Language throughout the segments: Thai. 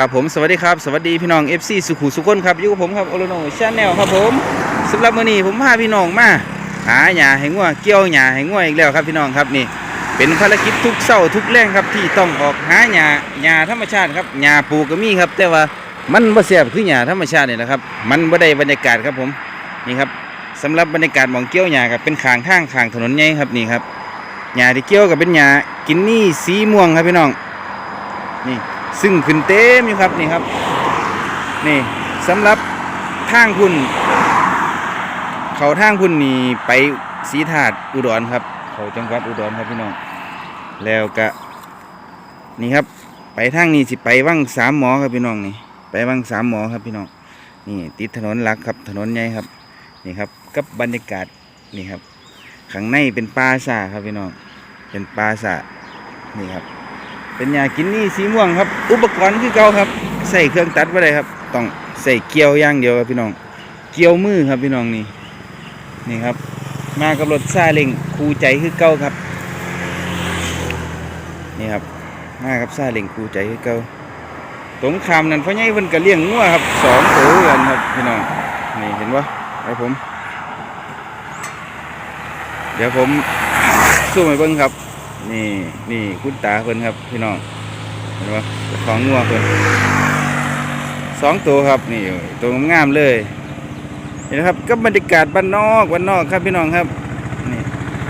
ครับผมสวัสดีครับสวัสดีพี่น้อง FC สุขุสุขคนครับอยู่กับผมครับโอโลโนชาแนลครับผมสำหรับมื้อนี้ผมพาพี่น้องมาหาหญ้าให้งัวเกี่ยวหญ้าให้งัวอีกแล้วครับพี่น้องครับนี่ เป็นภารกิจทุกเช้าทุกแรงครับที่ต้องออกหาหญ้าหญ้าธรรมชาติครับหญ้าปลูกก็มีครับ แต่ว่ามันบ่แซ่บคือหญ้าธรรมชาตินี่แหละครับมันบ่ได้บรรยากาศครับผมนี่ครับสำหรับบรรยากาศหมองเกี่ยวหญ้าครับเป็นขางทางขางถนนใหญ่ครับนี่ครับหญ้าที่เกี่ยวกับเป็นหญ้ากินนี่สีม่วงครับพี่น้องนี่ ซึ่งขึ้นเต็มอยู่ครับนี่ครับ นี่สำหรับทางพุ่น เขาทางพุ่นนี่ไปศรีธาตุอุดรครับ เขาจังหวัดอุดรครับพี่น้อง แล้วก็นี่ครับ ไปทางนี้สิไปวังสามหมอครับพี่น้องนี่ ไปวังสามหมอครับพี่น้อง นี่ติดถนนหลักครับถนนใหญ่ครับ นี่ครับกับบรรยากาศนี่ครับข้างในเป็นป่าสาครับพี่น้อง เป็นป่าสานี่ครับ เป็นยากินนี่สีม่วงครับ อุปกรณ์คือเก่าครับ ใส่เครื่องตัดไว้เลยครับ ต้องใส่เกลียวอย่างเดียวครับพี่น้อง เกลียวมือครับพี่น้องนี่ นี่ครับ มากับรถซาเล้งคูใจคือเก่าครับ นี่ครับ มากับซาเล้งคูใจคือเก่าตงคามนั้นพ่อใหญ่เพิ่นก็เลี้ยงงัวครับสองตัวกันครับพี่น้อง นี่เห็นปะครับผม เดี๋ยวผมสู้ไปเบิ้งครับ นี่นี่คุณตาเพิ่นครับพี่น้องเห็นปะเจ้าของงัวเพิ่นสองตัวครับนี่ตัวงามเลยเห็นนะครับก็บรรยากาศบ้านนอกบ้านนอกครับพี่น้องครับนี่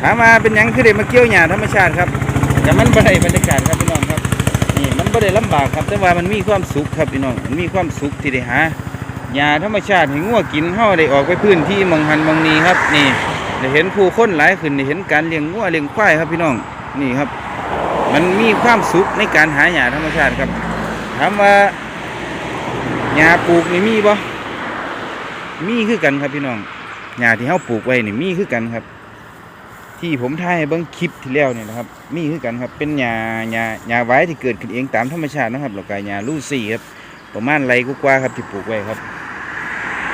ถามมาเป็นยังคือได้มาเกี่ยวหญ้าธรรมชาติครับแต่มันบ่ได้บรรยากาศครับพี่น้องครับนี่มันบ่ได้ลำบากครับแต่ว่ามันมีความสุขครับพี่น้องมันมีความสุขที่ได้หาหญ้าธรรมชาติให้งัวกินเฮาได้ออกไปพื้นที่มองหันมองนี้ครับ นี่ได้เห็นผู้คนหลายขึ้นได้เห็นการเลี้ยงงัวเลี้ยงควายครับพี่น้อง นี่ครับ มันมีความสุขในการหาหญ้าธรรมชาติครับถามว่าหญ้าปลูกนี่มีบ่มีคือกันครับพี่น้องหญ้าที่เฮาปลูกไว้นี่มีคือกันครับ ที่ผมถ่ายเบิ่งคลิปที่แล้วนี่ยนะครับ มีคือกันครับ เป็นหญ้าหญ้าหญ้าไว้ที่เกิดขึ้นเองตามธรรมชาตินะครับแล้วก็หญ้าลูซี่ครับประมาณไรกว่าครับที่ปลูกไว้ครับ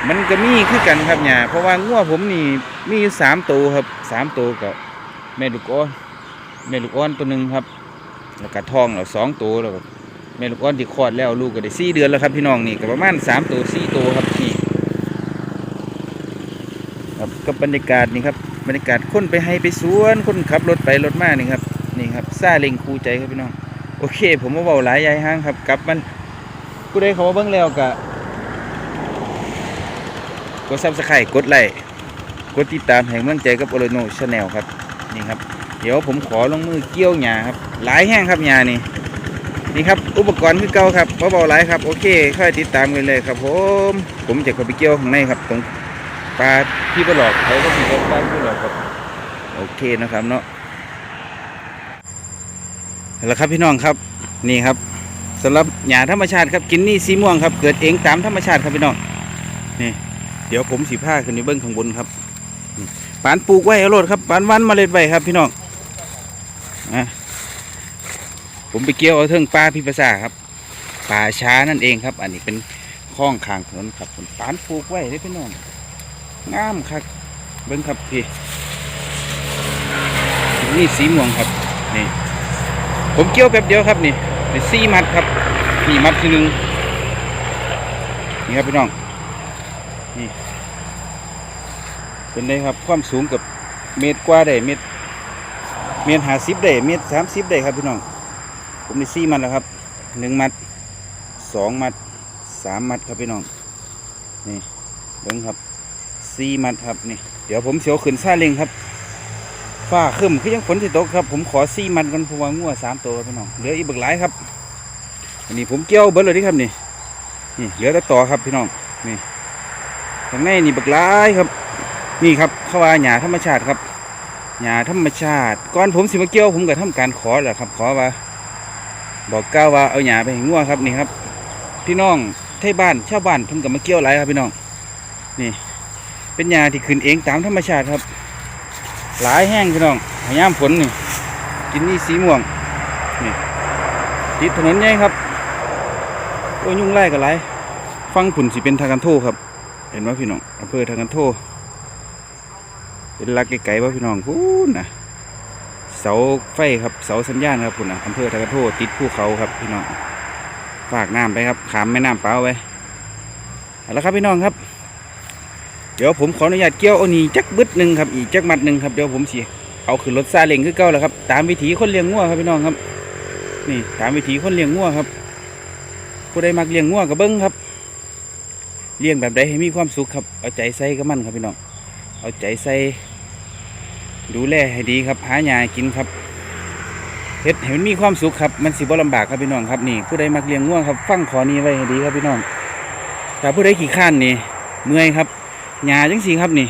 มันก็มีคือกันครับหญ้าเพราะว่างัวผมนี่มีสามตัวครับสามตัวกับแม่ลูกอ่อน แม่ลูกอ่อนตัวหนึ่งครับ แล้วก็ทองแล้วสองตัวแล้วก็แม่ลูกอ่อนที่คลอดแล้วลูกก็ได้สี่เดือนแล้วครับพี่น้องนี่ก็ประมาณสามตัวสี่ตัวครับนี่ครับกับบรรยากาศนี่ครับบรรยากาศคนไปให้ไปสวนคนขับรถไปรถมานี่ครับนี่ครับซาเล็งคูใจครับพี่น้องโอเค ผมมาเบาหลายยายห้างครับกลับมันกูได้เขามาเบิ้งแล้วกะกดซับสไครต์กดไลค์กดติดตามแห่งกำลังใจกับโอโลโนชาแนลครับ นี่ครับ เดี๋ยวผมขอลงมือเกี่ยวหญ้าครับหลายแห้งครับหญ้านี่นี่ครับอุปกรณ์คือเก่าครับเบาๆหลายครับโอเคค่อยติดตามกันเลยครับ ผมผมจะเข้าไปเกี่ยวข้างในครับ ตรงปลาที่ปลาหลอกเขาก็มีปลาที่ปลาหลอกครับโอเคนะครับเนาะแล้วครับพี่น้องครับนี่ครับสำหรับหญ้าธรรมชาติครับกินนี่สีม่วงครับ เกิดเองตามธรรมชาติครับพี่น้องนี่ เดี๋ยวผมสีผ้าขึ้นไปเบิ้องข้างบนครับปานปลูกไว้เอาโลดครับปานวันเมาเล็ดไว้ครับพี่น้อง อะผมไปเกี่ยวเอาเทิงปลาพิภาษาครับป่าช้านั่นเองครับ อันนี้เป็นคลองข้างถนนครับผมปานปลูกไว้เลยพี่น้องงามครับเบิ้งครับพี่นี่สีม่วงครับนี่ผมเกี่ยวแป๊บเดียวครับนี่นี่สี่มัดครับนี่มัดทีหนึ่งนี่ครับพี่น้องนี่เป็นไงครับความสูงกับเมตรกว่าได้เมตร เมตรหาสิบได้เมตรสามสิบได้ครับพี่น้อง ผมได้สี่มัดแล้วครับหนึ่งมัดสองมัดสามมัดครับพี่น้อง นี่เบิ้งครับสี่มัดครับนี่ เดี๋ยวผมเสียวขึ้นซาเลงครับฟ้าครึ้มคือยังฝนสิตกครับ ผมขอสี่มัดกันพว่างัวสามตัวพี่น้อง เหลืออีกบักหลายครับ อันนี้ผมเกี่ยวเบิดเลยนี่ครับนี่ นี่เหลือแต่ต่อครับพี่น้อง นี่ข้างในนี่บักหลายครับ นี่ครับเขาว่าหญ้าธรรมชาติครับ หญ้าธรรมชาติก่อนผมสิมาเกี่ยวผมก็ทำการขอแหละครับ ขอว่า บอกกล่าวว่าเอาหญ้าไปให้งัวครับนี่ครับ พี่น้องไทยบ้านชาวบ้านเพิ่นก็มาเกี่ยวหลายครับพี่น้อง นี่ เป็นหญ้าที่ขึ้นเองตามธรรมชาติครับ หลายแห้งพี่น้องพยายามฝนนี่กินนี่สีม่วงนี่ติดถนนใหญ่ครับโอ้ยุ่งไล่กันหลายฟังผุนสิเป็นทางกันโทครับ เห็นว่าพี่น้องอำเภอทางกันโท เป็นลักไกลๆว่าพี่น้องพูนนะเสาไฟครับเสาสัญญาณครับพุ่นะอำเภอทากันโทติดภูเขาครับพี่น้องฝากน้ำไปครับขามแม่น้ำเปล่าไปเอาละครับพี่น้องครับ เดี๋ยวผมขออนุญาตเกี่ยวอานี่จักบึดหนึ่งครับอีกจักมัดหนึ่งครับเดี๋ยวผมสิเอาขึ้นรถซาเล้งคือเก่าแล้วครับ ตามวิถีคนเลี้ยงงัวครับพี่น้องครับ นี่ตามวิถีคนเลี้ยงงัวครับผู้ใดมักเลี้ยงงัวก็เบิ้งครับเลี้ยงแบบใดให้มีความสุขครับเอาใจใส่กับมันครับพี่น้อง เอาใจใส่ ดูแลให้ดีครับ หาหญ้ากินครับเฮ็ดให้มันมีความสุขครับ มันสิบ่ลำบากครับพี่น้องครับนี่ ผู้ใดมักเลี้ยงงัวครับ ฟังขอนี้ไว้ให้ดีครับพี่น้องถ้าผู้ใดขี้ข้านนี่เมื่อยครับหญ้าจังสีครับนี่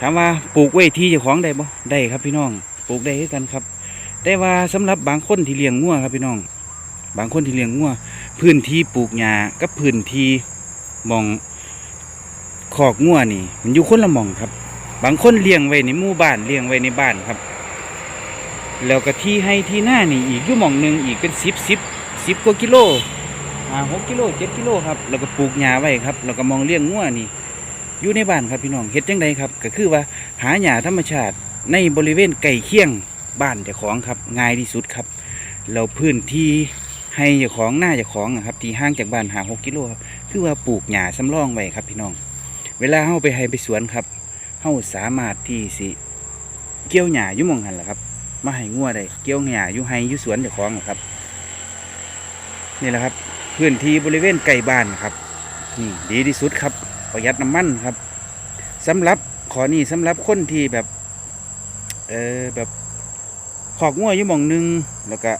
ถามว่าปลูกไว้ที่เจ้าของได้บ่ได้ครับพี่น้อง ปลูกได้คือกันครับ แต่ว่าสำหรับบางคนที่เลี้ยงงัวครับพี่น้อง บางคนที่เลี้ยงงัวพื้นที่ปลูกหญ้ากับพื้นที่มองคอกงัวนี่ มันอยู่คนละมองครับ บางคนเลี้ยงไว้ในหมู่บ้านเลี้ยงไว้ในบ้านครับ แล้วก็ที่ให้ที่หน้านี่อีกอยู่หม่องหนึ่งอีกเป็นสิบสิบสิบกว่ากิโลอ่าหกกิโลเจ็ดกิโลครับแล้วก็ปลูกหญ้าไว้ครับแล้วก็มองเลี้ยงงัวนี่อยู่ในบ้านครับพี่น้องเฮ็ดจังไดครับ ก็คือว่าหาหญ้าธรรมชาติในบริเวณใกล้เคียงบ้านเจ้าของครับง่ายที่สุดครับแล้วพื้นที่ให้เจ้าของหน้าเจ้าของอะครับที่ห่างจากบ้านหาหกกิโลครับคือว่าปลูกหญ้าสำรองไว้ครับพี่น้อง เวลาเฮาไปให้ไปสวนครับ เฮาสามารถที่สิ เกี่ยวหญ้าอยู่หมองหันล่ะครับ มาให้งัวได้เกี่ยวหญ้าอยู่ให้อยู่สวนเจ้าของอะครับ นี่แหละครับ พื้นที่บริเวณใกล้บ้านครับนี่ดีที่สุดครับประหยัดน้ำมันครับสำหรับขอนี่สำหรับคนที่แบบ เออแบบขอกงัวอยู่หมองหนึงแล้วก็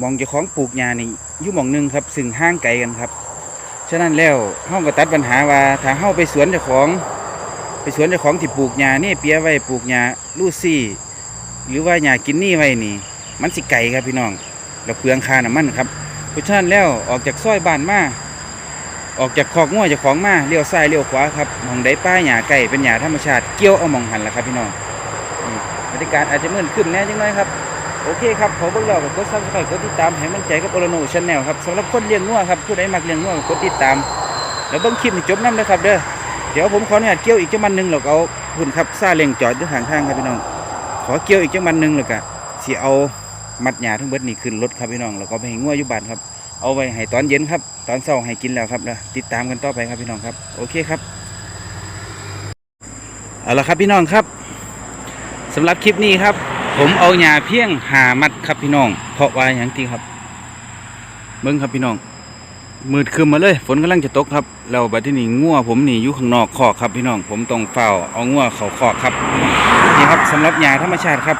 มองเจ้าของปลูกหญ้านี่อยู่หมองหนึงครับซึ่งห่างไกลกันครับ ฉะนั้นแล้วเฮาก็ตัดปัญหาว่าถ้าเฮาไปสวนเจ้าของ ไปสวนเจ้าของที่ปลูกหญ้านี่เปียไว้ปลูกหญ้าลูซี่ หรือว่าหญ้ากินนี่ไว้นี่ มันสิไกลครับพี่น้องแล้วเปลืองค่าน้ำมันครับเพราะฉะนั้นแล้วออกจากซอยบ้านมาออกจากคอกงัวเจากของมาเลี้ยวซ้ายเลี้ยวขวาครับมองได้ป้ายหญ้าไก่เป็นหญ้าธรรมชาติเกี่ยวเอามองหันแหละครับพี่น้องบรรยากาศอาจจะมืดขึ้นแน่จังน้อยครับโอเคครับขอเบิ่งแล้วก็กดซับสไครต์กดติดตามให้มันใจกับโอโลโนชาแนลครับสำหรับคนเลี้ยงงัวครับผู้ใดมักเลี้ยงงัวก็กดติดตาม แล้วเบิ่งคลิปให้จบน้ำนะครับเด้อ เดี๋ยวผมขออนุญาตเกี่ยวอีกจังมันหนึ่งแล้วก็เอาหุ่นครับซาเล้งจอดอยู่ข้างทางครับพี่น้อง ขอเกี่ยวอีกจังมันหนึ่งแล้วก็สิเอามัดหญ้าทั้งเบิดนี่ขึ้นรถครับพี่น้องแล้วก็ไปให้งัวอยู่บ้านครับ เอาไว้ให้ตอนเย็นครับ ตอนเช้าให้กินแล้วครับนะติดตามกันต่อไปครับพี่น้องครับโอเคครับเอาละครับพี่น้องครับสำหรับคลิปนี้ครับ ผมเอาหญ้าเพียงหามัดครับพี่น้อง เพราะว่าอย่างที่ครับเบิ้งครับพี่น้อง มืดคืนมาเลย ฝนกำลังจะตกครับแล้วบัดที่นี่งัวผมนี่อยู่ข้างนอกคอกครับพี่น้องผมต้องเฝ้าเอางัวเขาคอกครับนี่ครับสำหรับหญ้าธรรมชาติครับ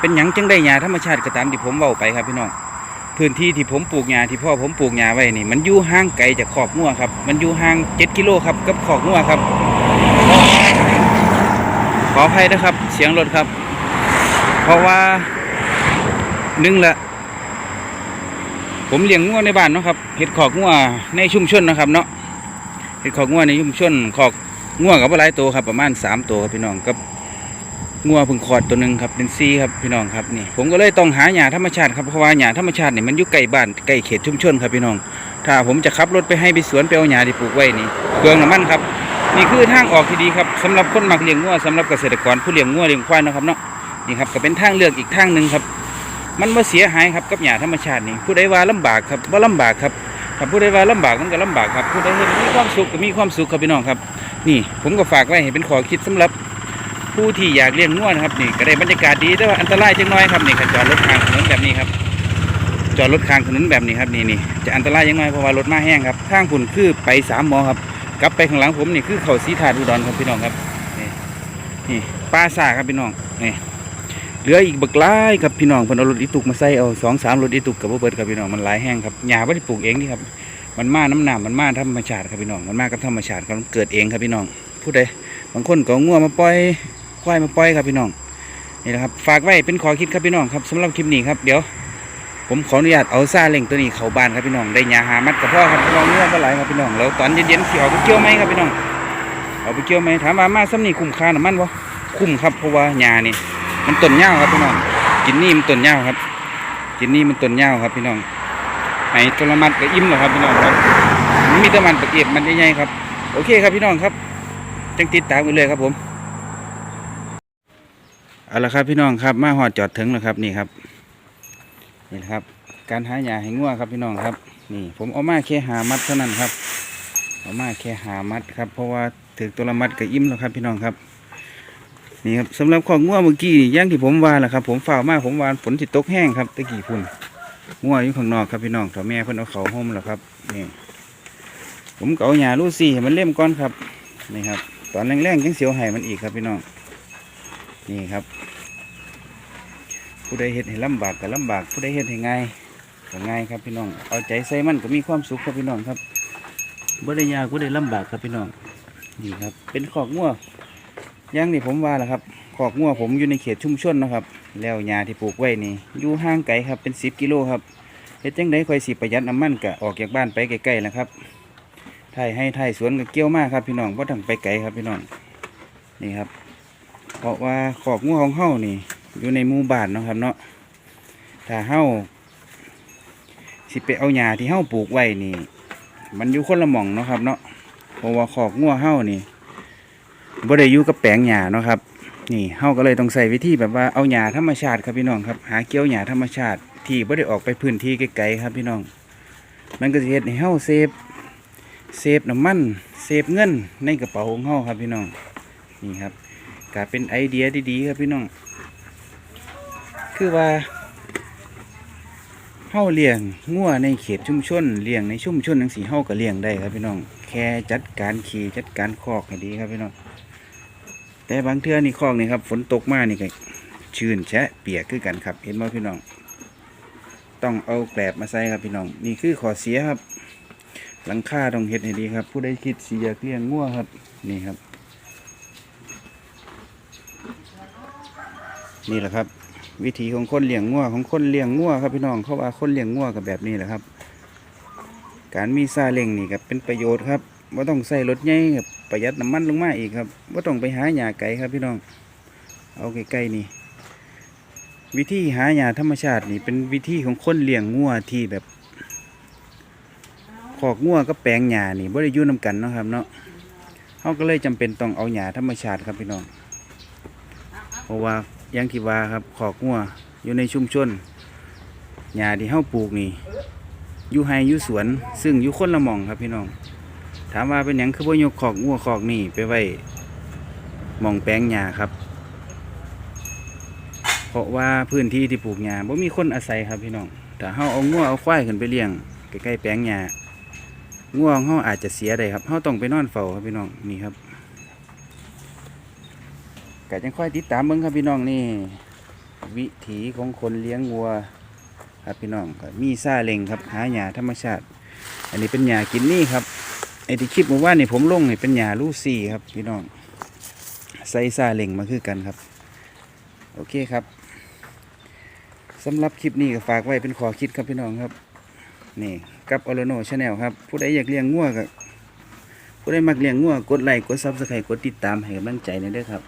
เป็นหยังจังได้หญ้าธรรมชาติก็ตามที่ผมเว้าไปครับพี่น้องพื้นที่ที่ผมปลูกหญ้าที่พ่อผมปลูกหญ้าไว้นี่ มันอยู่ห่างไกลจากขอกงัวครับ มันอยู่ห่าง7กิโลครับกับขอกงัวครับ ขออภัยนะครับ เสียงรถครับ เพราะว่าหนึ่งละ ผมเลี้ยงงัวในบ้านเนาะครับเห็ดขอกงัวในชุมชนนะครับ เนาะเห็ดขอกงัวในชุมชนขอกงัวกับหลายตัวครับ ประมาณสามตัวครับพี่น้องกับงัวพึ่งคลอดตัวหนึ่งครับเป็นซีครับพี่น้องครับนี่ผมก็เลยต้องหาหญ้าธรรมชาติครับเพราะว่าหญ้าธรรมชาตินี่มันอยู่ใกล้บ้านใกล้เขตชุมชนครับพี่น้อง ถ้าผมจะขับรถไปให้ไปสวนไปเอาหญ้าที่ปลูกไว้นี่เปลืองน้ำมันครับนี่คือทางออกที่ดีครับสำหรับคนมักเลี้ยงงัวสำหรับเกษตรกรผู้เลี้ยงงัวเลี้ยงควายนะครับเนาะนี่ครับก็เป็นทางเลือกอีกทางหนึ่งครับ มันว่าเสียหายครับกับหญ้าธรรมชาตินี่ผู้ใดว่าลำบากครับว่าลำบากครับถ้าผู้ใดว่าลำบากมันก็ลำบากครับผู้ใดเห็นมีความสุขก็มีความสุขครับพี่น้องครับ นี่ผมก็ฝากไว้ให้เป็นขอคิดสำหรับผู้ที่อยากเลี้ยงงัวนะครับนี่ก็ได้บรรยากาศดีแต่ว่าอันตรายจังน้อยครับนี่ขัจอดรถข้างถนนแบบนี้ครับ จอดรถข้างถนนแบบนี้ครับนี่นี่จะอันตรายยังไงเพราะว่ารถมาแห้งครับทางฝุ่นคือไปสามมอครับกลับไปข้างหลังผมนี่คือเขาสีถาดอุดรครับพี่น้องครับนี่นี่ปลาสาครับพี่น้องนี่ เหลืออีกบักหลายครับพี่น้องเพิ่นเอารถอีตุกมาใส่เอาสองสามรถอีตุกกับบ่เบิดครับพี่น้องมันหลายแห้งครับหญ้าบ่ได้ปลูกเองนี่ครับมันมาน้ำหนามมันมาธรรมชาติครับพี่น้องมันมากับธรรมชาติครับเกิดเองครับพี่น้องผู้ใดบางคนก็งัวมาปล่อยควายมาปล่อยครับพี่น้องนี่แหละครับฝากไว้เป็นขอคิดครับพี่น้องครับสำหรับคลิปนี้ครับเดี๋ยว ผมขออนุญาตเอาซาเล้งตัวนี้เข้าบ้านครับพี่น้องได้หญ้าหามัดกับพ่อครับพี่น้องเนื้อก็หลครับพี่น้องแล้วตอนเย็นๆสิเอาไปเกี่ยวไหมครับพี่น้องเอาไปเกี่ยวไหมถามว่ามาซ้ำนี่คุ้มค่าน้ำมันวะคุ้มครับเพราะว่าหญ้านี่ มันต้นยาครับพี่น้องกินนี่มันต้นยาครับ กินนี่มันต้นยาครับพี่น้องไอ้ตัวละมัดก็อิ่มแล้วครับพี่น้องครับมันมีตะมันตะเกียบมันใหญ่ๆครับ โอเคครับพี่น้องครับจังติดตามกันเลยครับผมเอาละครับพี่น้องครับมาหอดจอดถึงแล้วครับนี่ครับนี่ครับ การหาหญ้าให้งัวครับพี่น้องครับ นี่ ผมเอามาแค่หามัดเท่านั้นครับเอามาแค่หามัดครับ เพราะว่าถือตัวละมัดก็อิ่มแล้วครับพี่น้องครับ นี่ครับสำหรับของงัวเมื่อกี้นี่ย่างที่ผมว่าแหละครับ ผมฝ่ามากผมวานฝนสิดตกแห้งครับตะกี้พุ่นงัวอยู่ข้างนอกครับพี่น้องถ้าแม่เพิ่นเอาเขาห่มแล้วครับนี่ผมเอาหญ้าลูซี่ให้มันเล่มก้อนครับนี่ครับ ตอนแรงๆยังเสียวไห้มันอีกครับพี่น้องนี่ครับ ผู้ใดเฮ็ดให้ลำบากก็ลำบาก ผู้ใดเฮ็ดให้ง่ายก็ง่ายครับพี่น้องเอาใจใส่มันก็มีความสุขครับพี่น้องครับบ่ได้ยากบ่ได้ลำบากครับพี่น้องนี่ครับ เป็นขอกงัว อย่างนี่ผมว่าแหละครับขอกงัวผมอยู่ในเขตชุมชนนะครับ แล้วหญ้าที่ปลูกไว้นี่อยู่ห่างไกลครับเป็นสิบกิโลครับเฮ็ดจังไดค่อยสิประหยัดน้ำมันกะออกจากบ้านไปใกล้ๆแล้วครับไทยให้ไทยสวนก็เกี่ยวมากครับ พี่น้องบ่ต้องไปไกลครับพี่น้องนี่ครับ เพราะว่าขอกงัวของเฮานี่ อยู่ในหมู่บ้านนะครับเนาะถ้าเฮาสิไปเอาหญ้าที่เฮาปลูกไว้นี่ มันอยู่คนละหม่องนะครับเนาะเพราะว่าขอกงัวเฮานี่ บ่ได้อยู่กับแปลงหญ้าเนาะครับ นี่เฮาก็เลยต้องใส่วิธีแบบว่าเอาหญ้าธรรมชาติครับพี่น้องครับ หาเกี่ยวหญ้าธรรมชาติที่บ่ได้ออกไปพื้นที่ไกลๆครับพี่น้อง มันก็สิเฮ็ดให้เฮาเซฟเซฟน้ำมันเซฟเงินในกระเป๋าของเฮาครับพี่น้องนี่ครับก็เป็นไอเดียดีๆครับพี่น้อง คือว่าเฮาเลี้ยงงัวในเขตชุมชนเลี้ยงในชุมชนจังซี่เฮาก็เลี้ยงได้ครับพี่น้อง แค่จัดการขี่จัดการคอกให้ดีครับพี่น้อง แต่บางเทื่อนี่คลองนี่ครับฝนตกมากนี่ก็ชื้นแฉะเปียกคือกันครับ เห็นไหมพี่น้อง ต้องเอาแกลบมาใส่ครับพี่น้อง นี่คือขอเสียครับ หลังคาต้องเฮ็ดให้ดีครับ ผู้ใดคิดเสียเลี้ยงงัวครับ นี่ครับ นี่แหละครับ วิธีของคนเลี้ยงงัวของคนเลี้ยงงัวครับพี่น้องเขาว่าคนเลี้ยงงัวกับแบบนี้แหละครับ การมีซาเล้งนี่ก็เป็นประโยชน์ครับว่าต้องใส่รถใหญ่ครับ ประหยัดน้ำมันลงมาอีกครับว่าต้องไปหาหญ้าไก่ครับพี่น้อง เอาใกล้ๆนี่ วิธีหาหญ้าธรรมชาตินี่เป็นวิธีของคนเลี้ยงงัวที่แบบขอกงัวก็แปลงหญ้านี่บ่ได้อยู่นํกันเนาะครับ เนาะเขาก็เลยจำเป็นต้องเอาหญ้าธรรมชาติครับพี่น้องเพราะว่ายังที่ว่าครับขอกงัวอยู่ในชุมชนหญ้าที่เฮาปลูกนี่อยู่ไฮอยู่สวน ซึ่งอยู่คนละหม่องครับพี่น้อง ถามว่าเป็นหยังคือบ่ยกขอกงัวขอกนี่ไปไว้มองแปลงหญ้าครับ เพราะว่าพื้นที่ที่ปลูกหญ้าบ่มีคนอาศัยครับพี่น้องถ้าเฮาเอางัวเอาควายขึ้นไปเลี้ยงใกล้ๆแปลงหญ้างัวงเฮาอาจจะเสียได้ครับเฮาต้องไปนอนเฝ้าครับพี่น้องนี่ครับก็จังค่อยติดตามเบิ่งครับพี่น้องนี่ วิถีของคนเลี้ยงวัว ครับพี่น้องก็มีซาเล็งครับหาหญ้าธรรมชาติ อันนี้เป็นหญ้ากินนี่ครับ ไอ้ที่คลิปเมื่อวานนี่ผมลงเนี่เป็นหญ้าลูซี่ครับพี่น้องใส่ซาเล็งมาคือกันครับ โอเคครับสำหรับคลิปนี้ก็ฝากไว้เป็นขอคิดครับพี่น้องครับ นี่กับออโลโนชาแนลครับ ผู้ใดอยากเลี้ยงงัวก็ผู้ใดมักเลี้ยงงัวกดไลค์กดซับสไครต์กดติดตามให้กำลังใจหนอยเด้อครับ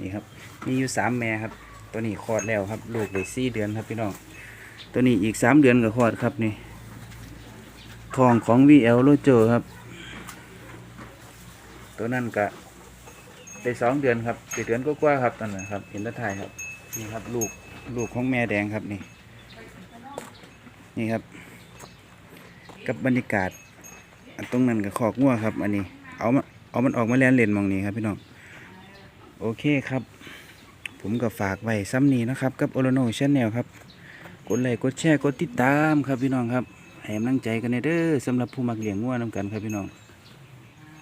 นี่ครับ มีอยู่สามแม่ครับ ตัวนี้คลอดแล้วครับ ลูกได้สี่เดือนครับพี่น้อง ตัวนี้อีกสามเดือนก็คลอดครับนี่ทองของ VL โรเจอร์ครับ ตัวนั้นก็ได้สองเดือนครับเดือนก็กว่าๆครับตอนนั้นครับเห็นตะไทายครับ นี่ครับลูกลูกของแม่แดงครับนี่ นี่ครับ กับบรรยากาศอันตรงนั้นกับขอกงัวครับ อันนี้ เอามาเอามันออกมาแล่นเล่นมองนี้ครับพี่น้องโอเคครับ ผมก็ฝากไว้ซ้ำนี้นะครับ กับโอโลโนชาแนลครับ กดไลค์กดแชร์กดติดตามครับพี่น้องครับให้กำลังใจกันเด้อสำหรับผู้มักเลี้ยงงัวนํกันครับพี่น้อง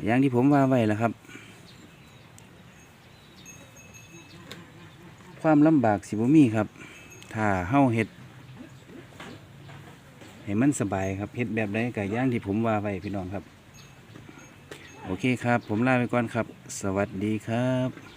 อย่างที่ผมว่าไว้แล้วครับ ความลำบากสิบมีครับ ถ้าเฮาเห็ดให้มันสบายครับเห็ดแบบใดกับย่างที่ผมว่าไว้พี่น้องครับ โอเคครับ ผมลาไปก่อนครับ สวัสดีครับ